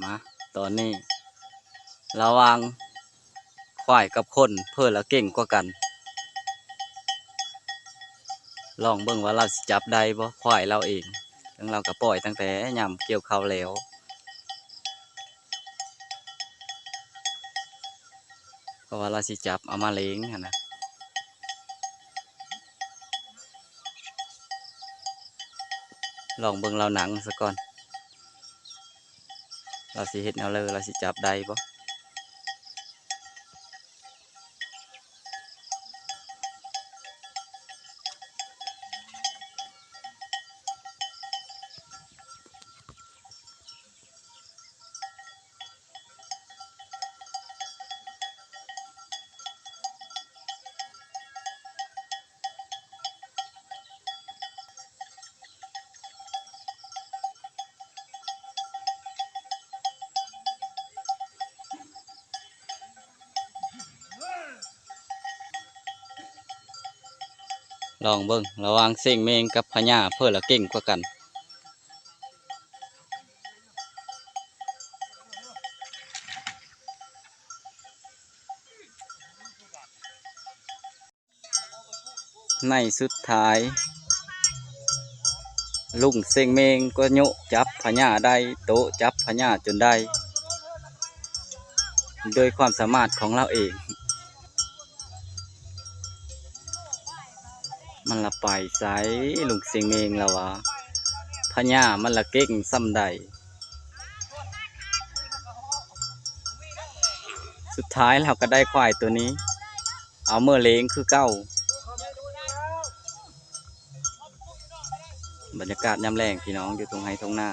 มาตอนนี้ ระวังควายกับคนเพื่อละเก่งกว่ากัน ลองเบิ่งว่าเราจับได้บ่ควายเราเองซึ่งเราก็ปล่อยตั้งแต่ยามเกี่ยวข้าวแล้วเพราะว่าเราสิจับเอามาเลี้ยงนนะลองเบิ่งเราหนังซะก่อน เราสิเฮ็ดแนวเลยเราสิจับได้บ่ ลองเบิ่งระว่างเส้งเมงกับพญาเพื่อละเก่งกว่ากัน ในสุดท้าย ลุงเซ็งเมงก็โยจับพญาได้โตจับพญาจนได้ โดยความสามารถของเราเอง มันละไปใสลุงเสียงเมงแล้ววะพญามันละเก่งซ้ำใดสุดท้ายเราก็ได้ควายตัวนี้ เอาเมื่อเล้งคือเก้า บรรยากาศยามแรงพี่น้องอยู่ตรงไฮตรงหน้า